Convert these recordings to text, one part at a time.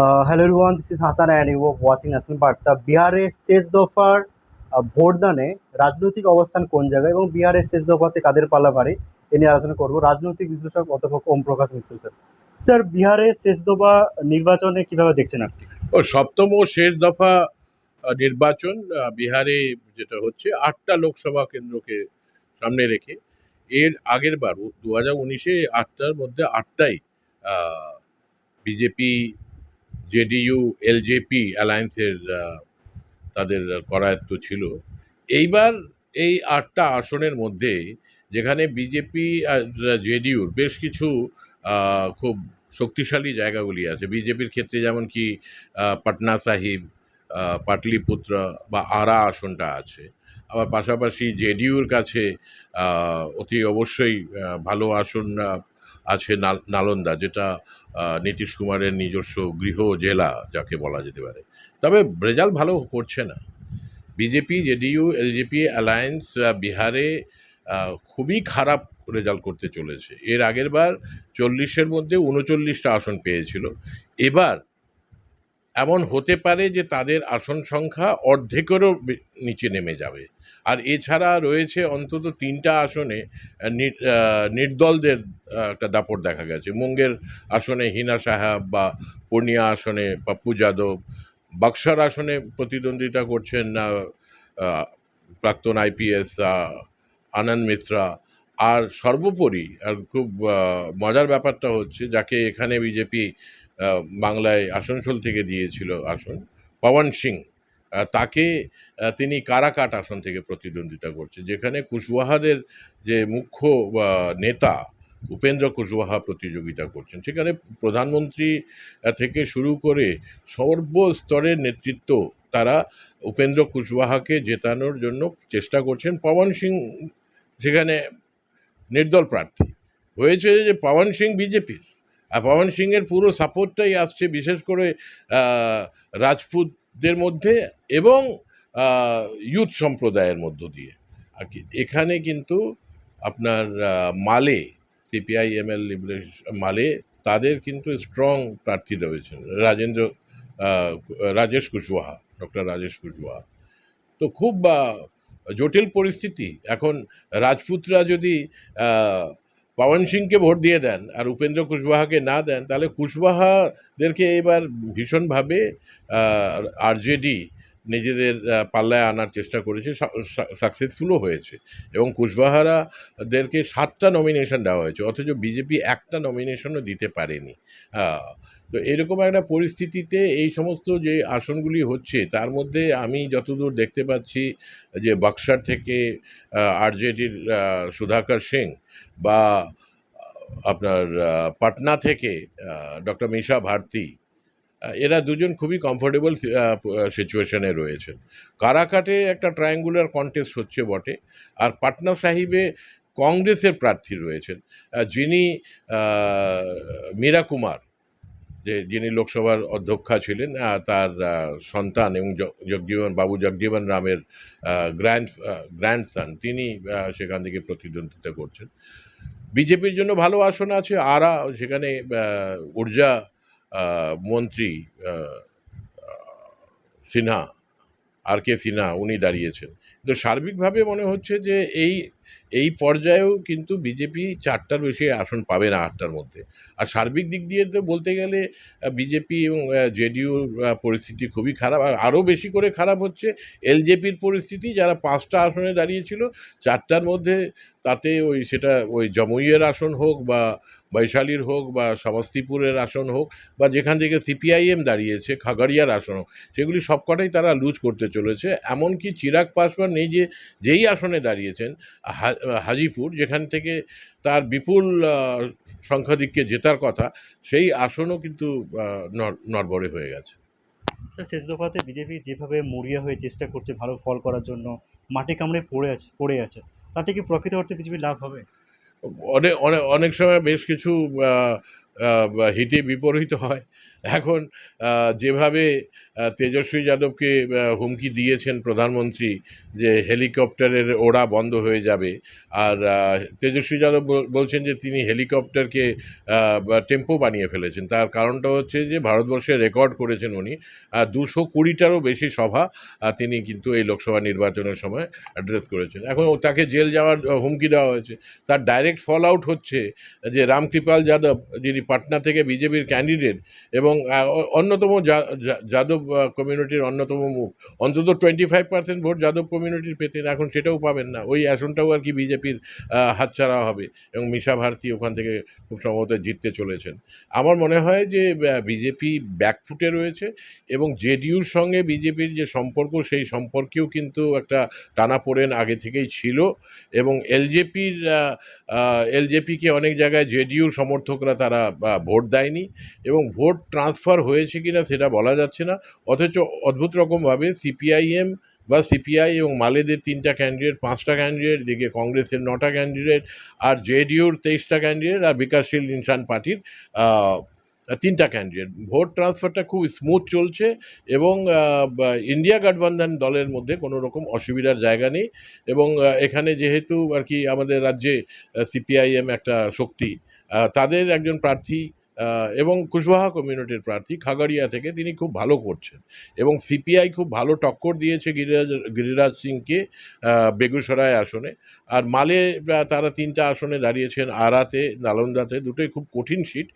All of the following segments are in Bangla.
Uh, hello everyone, this is Hassan and you are বার্তা বিহারের শেষ দফার ভোটদানে রাজনৈতিক অবস্থান কোন জায়গায় এবং বিহারের শেষ দফাতে কাদের পাল্লা ভারী এ নিয়ে আলোচনা করব? রাজনৈতিক বিশ্লেষক অধ্যাপক ওম প্রকাশ মিশ্র স্যার। স্যার বিহারের শেষ দফা নির্বাচনে কীভাবে দেখছেন আপনি? ও সপ্তম ও শেষ দফা নির্বাচন বিহারে যেটা হচ্ছে আটটা লোকসভা কেন্দ্রকে সামনে রেখে এর আগের বার দু হাজার উনিশে আটটার মধ্যে আটটাই বিজেপি জেডিইউ, এলজেপি অ্যালায়েন্সের তাদের করায়ত্ত ছিল। এইবার এই আটটা আসনের মধ্যে যেখানে বিজেপি আর জেডিইউর বেশ কিছু খুব শক্তিশালী জায়গাগুলি আছে। বিজেপির ক্ষেত্রে যেমন কি পাটনা সাহিব পাটলিপুত্র বা আরা আসনটা আছে। আবার পাশাপাশি জেডিইউর কাছে অতি অবশ্যই ভালো আসন আছে নাল- নালন্দা, যেটা নীতিশ কুমারের নিজস্ব গৃহ জেলা যাকে বলা যেতে পারে। তবে রেজাল্ট ভালো করছে না। বিজেপি, জেডিইউ, এলজেপি, অ্যালায়েন্স বিহারে খুবই খারাপ রেজাল্ট করতে চলেছে। এর আগের বার চল্লিশের মধ্যে উনচল্লিশটা আসন পেয়েছিল। এবার এমন হতে পারে যে তাদের আসন সংখ্যা অর্ধেকেরও নিচে নেমে যাবে। আর এছাড়া রয়েছে অন্তত তিনটা আসনে নি- নির্দলদের একটা দাপট দেখা গেছে। মুঙ্গের আসনে হিনা সাহাব বা পূর্ণিয়া আসনে পাপ্পু যাদব বাক্সার আসনে প্রতিদ্বন্দ্বিতা করছেন আহ, প্রাক্তন আইপিএস আনন্দ মিশ্রা আর সর্বোপরি আর খুব মজার ব্যাপারটা হচ্ছে যাকে এখানে বিজেপি বাংলায় আসানসোল থেকে দিয়েছিল আসন। পবন সিং তাকে তিনি কারাকাট আসন থেকে প্রতিদ্বন্দ্বিতা করছে যেখানে কুশওয়াহাদের যে মুখ্য নেতা উপেন্দ্র কুশওয়াহা প্রতিযোগিতা করছেন। সেখানে প্রধানমন্ত্রী থেকে শুরু করে সর্বস্তরের নেতৃত্ব তারা উপেন্দ্র কুশওয়াহাকে জেতানোর জন্য চেষ্টা করছেন। পবন সিং সেখানে নির্দল প্রার্থী। হয়েছে যে পবন সিং বিজেপির। পবন সিংয়ের পুরো সাপোর্টটাই আসছে বিশেষ করে রাজপুতদের মধ্যে এবং ইউথ সম্প্রদায়ের মধ্য দিয়ে। আর কি, এখানে কিন্তু আপনার মালে সিপিআই এমএল মালে, তাদের কিন্তু স্ট্রং প্রার্থী রয়েছেন। রাজেন্দ্র রাজেশ কুশওয়াহা, ডক্টর রাজেশ কুশওয়াহা। তো খুব জটিল পরিস্থিতি। এখন রাজপুতরা যদি পবন সিংকে ভোট দিয়ে দেন আর উপেন্দ্র কুশবাহাকে না দেন, তাহলে কুশবাহাদেরকে এবার ভীষণভাবে আরজেডি নিজেদের পাল্লায় আনার চেষ্টা করেছে সাকসেসফুলও হয়েছে। এবং কুশবাহারাদেরকে সাতটা নমিনেশন দেওয়া হয়েছে, অথচ বিজেপি একটা নমিনেশনও দিতে পারেনি। তো এরকম একটা পরিস্থিতিতে এই সমস্ত যে আসনগুলি হচ্ছে, তার মধ্যে আমি যতদূর দেখতে পাচ্ছি যে বাক্সার থেকে আরজেডির সুধাকর সিং বা আপনার পাটনা থেকে ডক্টর মিশা ভারতী এরা দুজন খুবই কমফোর্টেবল সিচুয়েশনে রয়েছেন। কারাকাটে একটা ট্রায়াঙ্গুলার কন্টেস্ট হচ্ছে বটে, আর পাটনা সাহিবে কংগ্রেসের প্রার্থী রয়েছেন যিনি মীরা কুমার, যে যিনি লোকসভার অধ্যক্ষা ছিলেন তার সন্তান এবং জগজীবন বাবু জগজীবন রামের গ্র্যান্ড গ্র্যান্ডসন তিনি সেখান থেকে প্রতিদ্বন্দ্বিতা করছেন। বিজেপির জন্য ভালো আসন আছে, আরা, সেখানে ঊর্জা মন্ত্রী সিনহা আর কে সিনহা উনি দাঁড়িয়েছেন। তো সার্বিকভাবে মনে হচ্ছে যে এই এই পর্যায়েও কিন্তু বিজেপি চারটার বেশি আসন পাবে না আটটার মধ্যে। আর সার্বিক দিক দিয়ে তো বলতে গেলে বিজেপি এবং জেডিইউর পরিস্থিতি খুবই খারাপ। আর আরও বেশি করে খারাপ হচ্ছে এলজেপির পরিস্থিতি, যারা পাঁচটা আসনে দাঁড়িয়েছিল। চারটার মধ্যে তাতে ওই সেটা, ওই জমুইয়ের আসন হোক বা বৈশালীর হোক বা সমস্তিপুরের আসন হোক বা যেখান থেকে সিপিআইএম দাঁড়িয়েছে, খাগড়িয়ার আসন হোক, সেগুলি সবকটাই তারা লুজ করতে চলেছে। এমনকি চিরাগ পাসওয়ান, এই যে, যেই আসনে দাঁড়িয়েছেন হাজিপুর যেখান থেকে তার বিপুল আহ, সংখ্যাধিক্যে জেতার কথা সেই আসনও কিন্তু নড়বড়ে হয়ে গেছে। স্যার শেষ দফাতে বিজেপি যেভাবে মরিয়া হয়ে চেষ্টা করছে ভালো ফল করার জন্য মাটি কামড়ে পড়ে আছে পড়ে আছে তাতে কি প্রকৃত অর্থে বিজেপির লাভ হবে? অনেক অনেক অনেক সময় বেশ কিছু হিতে বিপরীত হয়। এখন যেভাবে তেজস্বী যাদবকে হুমকি দিয়েছেন প্রধানমন্ত্রী যে হেলিকপ্টারের ওড়া বন্ধ হয়ে যাবে। আর তেজস্বী যাদব বলছেন যে তিনি হেলিকপ্টারকে টেম্পো বানিয়ে ফেলেছেন। তার কারণটা হচ্ছে যে ভারতবর্ষে রেকর্ড করেছেন উনি। দুশো কুড়িটারও বেশি সভা তিনি কিন্তু এই লোকসভা নির্বাচনের সময় অ্যাড্রেস করেছেন। এখন তাকে জেল যাওয়ার হুমকি দেওয়া হয়েছে। তার ডাইরেক্ট ফল আউট হচ্ছে যে রামকৃপাল যাদব, যিনি পাটনা থেকে বিজেপির ক্যান্ডিডেট এবং অন্যতম যাদব কমিউনিটির অন্যতম মুখ। অন্তত twenty five percent vote Yadav কমিউনিটির পেতেন এখন সেটাও পাবেন না। ওই আসনটাও আর কি বিজেপির হাতছাড়া হবে এবং মিশা ভারতী ওখান থেকে খুব সম্ভবত জিততে চলেছেন। আমার মনে হয় যে বিজেপি ব্যাকফুটে রয়েছে এবং জেডিউর সঙ্গে বিজেপির যে সম্পর্ক, সেই সম্পর্কেও কিন্তু একটা টানাপোড়েন আগে থেকেই ছিল এবং এলজেপির এলজেপিকে অনেক জায়গায় জেডিইউর সমর্থকরা তারা ভোট দেয়নি এবং ভোট ট্রান্সফার হয়েছে কিনা সেটা বলা যাচ্ছে না। অথচ অদ্ভুত রকমভাবে সিপিআইএম বা সিপিআই এবং মালেদের তিনটা ক্যান্ডিডেট পাঁচটা ক্যান্ডিডেট দিকে কংগ্রেসের নটা ক্যান্ডিডেট আর জেডিইউর তেইশটা ক্যান্ডিডেট আর বিকাশশীল ইনসান পার্টির তিনটা ক্যান্ডিডেট ভোট ট্রান্সফারটা খুব স্মুথ চলছে এবং ইন্ডিয়া গঠবন্ধন দলের মধ্যে কোনো রকম অসুবিধার জায়গা নেই এবং এখানে যেহেতু আর কি আমাদের রাজ্যে সিপিআইএম একটা শক্তি তাদের একজন প্রার্থী এবং কুশবাহা কমিউনিটির প্রার্থী খাগড়িয়া থেকে তিনি খুব ভালো করছেন। এবং সিপিআই খুব ভালো টক্কর দিয়েছে গিরিরাজ গিরিরাজ সিংকে বেগুসরায় আসনে। আর মালে তারা তিনটা আসনে দাঁড়িয়েছেন, আরাতে, নালন্দাতে, দুটোই খুব কঠিন সিট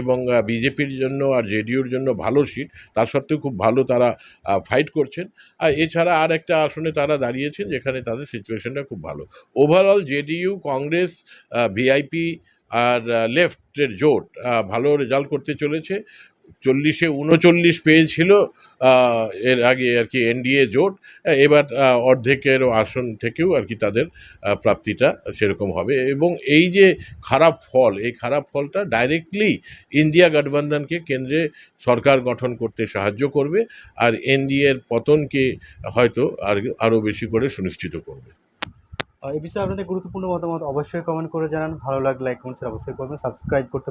এবং বিজেপির জন্য আর জেডিইউর জন্য ভালো সিট। তা সত্ত্বেও খুব ভালো তারা ফাইট করছেন। আর এছাড়া আর একটা আসনে তারা দাঁড়িয়েছেন, যেখানে তাদের সিচুয়েশনটা খুব ভালো। ওভারঅল জেডিইউ, কংগ্রেস ভিআইপি আর লেফটের জোট ভালো রেজাল্ট করতে চলেছে। চল্লিশে উনচল্লিশ পেয়েছিল এর আগে আর কি এনডিএ জোট। এবার অর্ধেকের আসন থেকেও আর কি তাদের প্রাপ্তিটা সেরকম হবে। এবং এই যে খারাপ ফল, এই খারাপ ফলটা ডাইরেক্টলি ইন্ডিয়া গঠবন্ধনকে কেন্দ্রে সরকার গঠন করতে সাহায্য করবে। আর এনডিএর পতনকে হয়তো আর, আরও বেশি করে সুনিশ্চিত করবে। এই বিষয়ে আপনাদের গুরুত্বপূর্ণ মতামত অবশ্যই কমেন্ট করে জানান। ভালো লাগলে লাইক কমেন্টস অবশ্যই করবেন। সাবস্ক্রাইব করতে